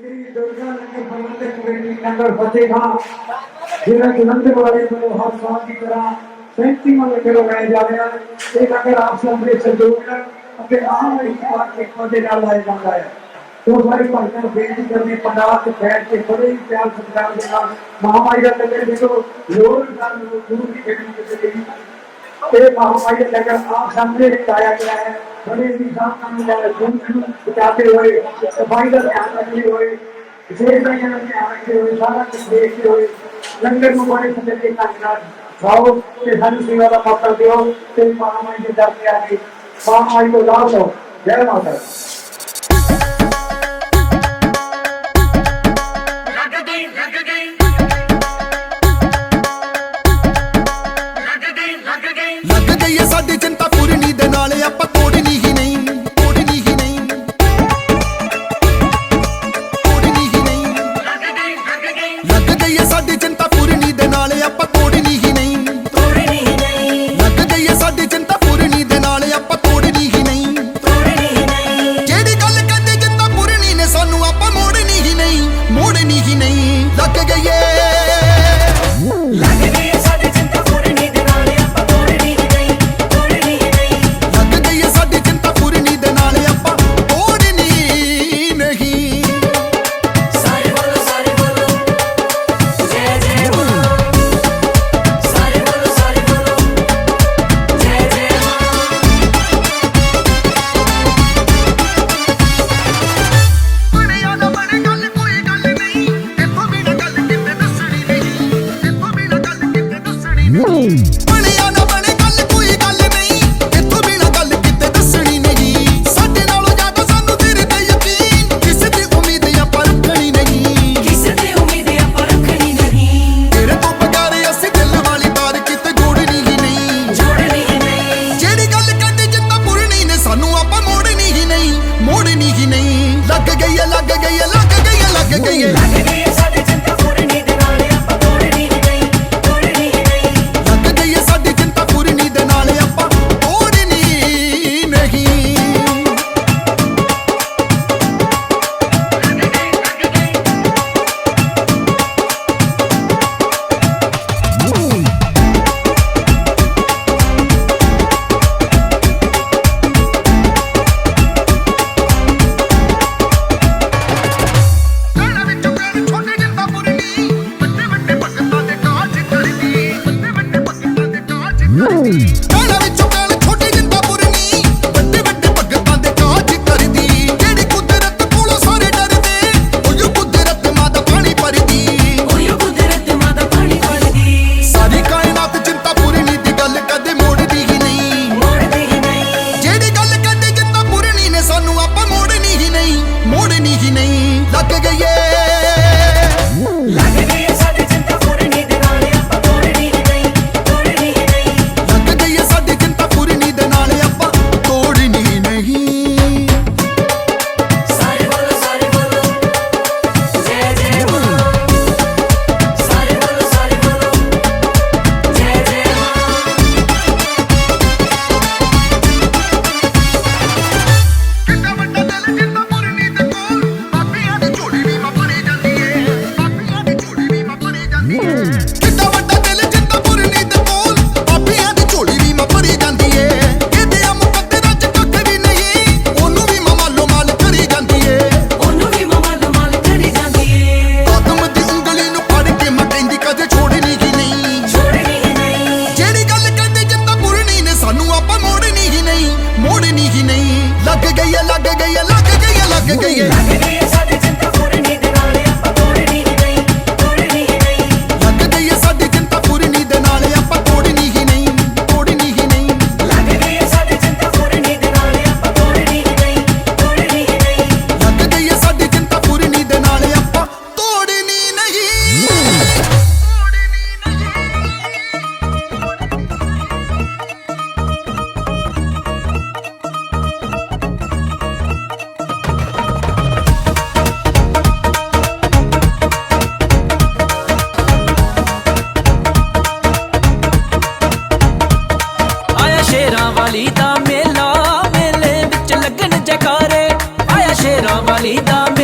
ਸ੍ਰੀ ਦੁਰਗਾ ਨਗਰ ਪ੍ਰਬੰਧਕ committee number Fatehgarh ਜਿਹੜਾ ਜਲੰਧਰ ਵਾਲੇ ਤੋਂ ਹਰ ਸਾਲ ਦੀ ਤਰ੍ਹਾਂ 37ਵਾਂ ਲੰਗਰ ਲਗਾਇਆ ਜਾ ਰਿਹਾ ਹੈ ਇਹ ਲੰਗਰ ਆਪ ਸਭ ਦੇ ਸਹਿਯੋਗ ਨਾਲ ਅਤੇ ਆਮ ਇਤਿਹਾਸ ਦੇ ਪੌਦੇ ਨਾਲ ਲਾਇਆ ਜਾਂਦਾ ਹੈ ਉਹ ਸਾਰੇ ਭਾਈਆਂ ਨੂੰ ਬੇਨਤੀ ਕਰਦੇ ਪੰਡਾਲ ਤੇ ਬੈਠ ਕੇ ਬੜੇ ਹੀ ਪਿਆਰ ਸਤਿਕਾਰ ਦੇ ਨਾਲ ਮਹਾਮਾਈ ਦਾ ਲੰਗਰ ਦੇਖੋ ਲੋੜ ਨਾਲ ਗੁਰੂ ਦੀ ਖੇਡੀ ਕੀਤੀ ਗਈ ਇਹ ਮਹਾਮਾਈ ਦਾ ਲੰਗਰ ਆਪ ਸਾਹਮਣੇ ਲਗਾਇਆ ਗਿਆ ਹੈ बड़े बिताते हुए सफ़ाई का ध्यान रखते हुए विशेष का ध्यान रखते हुए सारा कुछ देखते हुए लंगर को बड़े समय के कार्यक्रम भाव के धन सेवा का मौका दो तेरी महामाई के दर आगे महामाई को लाभ दो जय माता vida me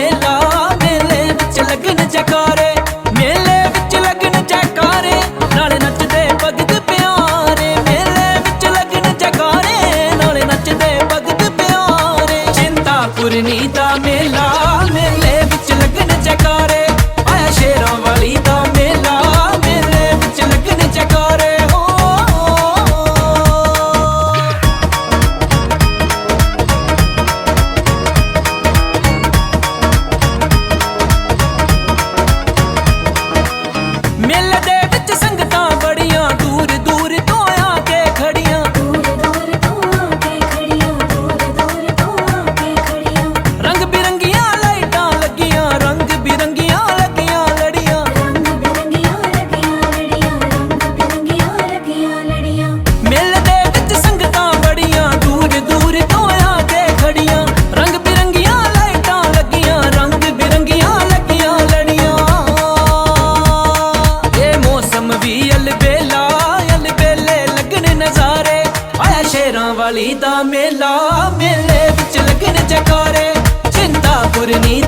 por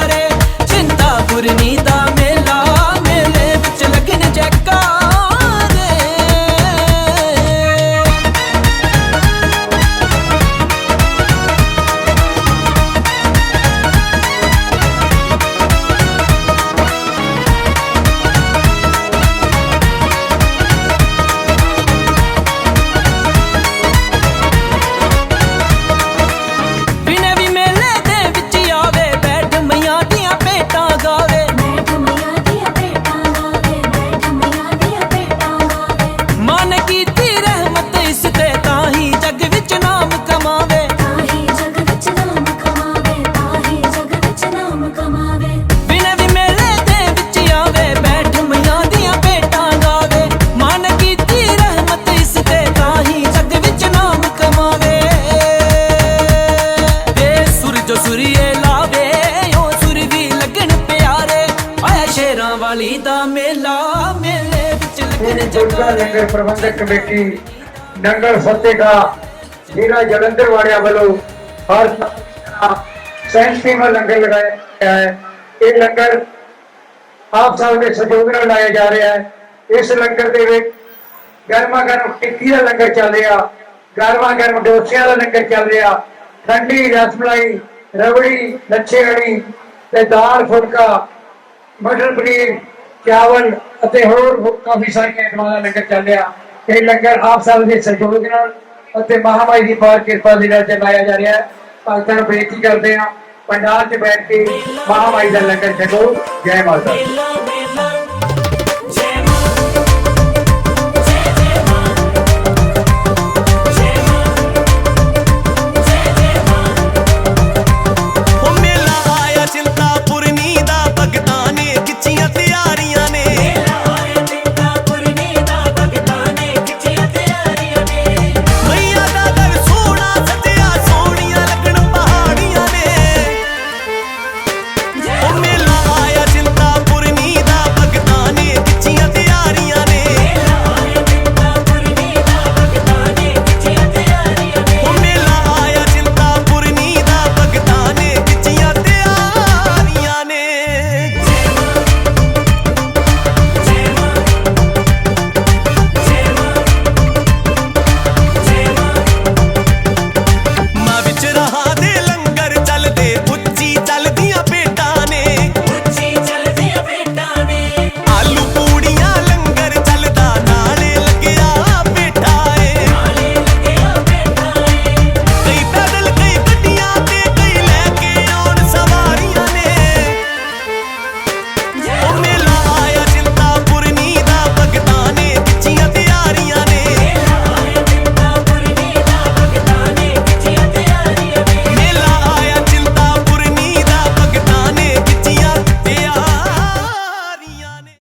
flores. ਵਾਲੀ ਦਾ ਮੇਲਾ ਮੇਲੇ ਵਿੱਚ ਲੱਗਣ ਜਗਾਰੇ ਲੰਗਰ ਪ੍ਰਬੰਧਕ ਕਮੇਟੀ ਨੰਗਲ ਫਤਿਹ ਦਾ ਜਿਹੜਾ ਜਲੰਧਰ ਵਾਲਿਆਂ ਵੱਲੋਂ ਹਰ ਸੈਂਟੀਮਾ ਲੰਗਰ ਲਗਾਇਆ ਗਿਆ ਹੈ। ਇਹ ਲੰਗਰ ਆਪ ਸਾਹਿਬ ਦੇ ਸਹਿਯੋਗ ਨਾਲ ਲਾਇਆ ਜਾ ਰਿਹਾ ਹੈ। ਇਸ ਲੰਗਰ ਦੇ ਵਿੱਚ ਗਰਮਾ ਗਰਮ ਟਿੱਕੀ ਦਾ ਲੰਗਰ ਚੱਲ ਰਿਹਾ ਗਰਮਾ ਗਰਮ ਡੋਸਿਆਂ ਦਾ ਲੰਗਰ ਚੱਲ ਰਿਹਾ ਠੰਡੀ ਰਸਮਲਾਈ ਰਬੜੀ ਲੱਛੇ ਵਾਲੀ ਤੇ ਦਾਲ ਫੁਲਕਾ ਮਟਰ ਪਨੀਰ, ਚਾਵਲ ਅਤੇ ਹੋਰ ਕਾਫੀ ਸਾਰੀਆਂ ਆਈਟਮਾਂ ਦਾ ਲੰਗਰ ਚੱਲ ਰਿਹਾ। ਇਹ ਲੰਗਰ ਆਪ ਸਭ ਦੇ ਸਹਿਯੋਗ ਨਾਲ ਅਤੇ ਮਹਾਮਾਈ ਦੀ ਪਾਰ ਕਿਰਪਾ ਦੇ ਨਾਲ ਚਲਾਇਆ ਜਾ ਰਿਹਾ ਹੈ। ਭਗਤਾਂ ਨੂੰ ਬੇਨਤੀ ਕਰਦੇ ਹਾਂ ਪੰਡਾਲ 'ਚ ਬੈਠ ਕੇ ਮਹਾਮਾਈ ਦਾ ਲੰਗਰ ਛਕੋ। ਜੈ ਮਾਤਾ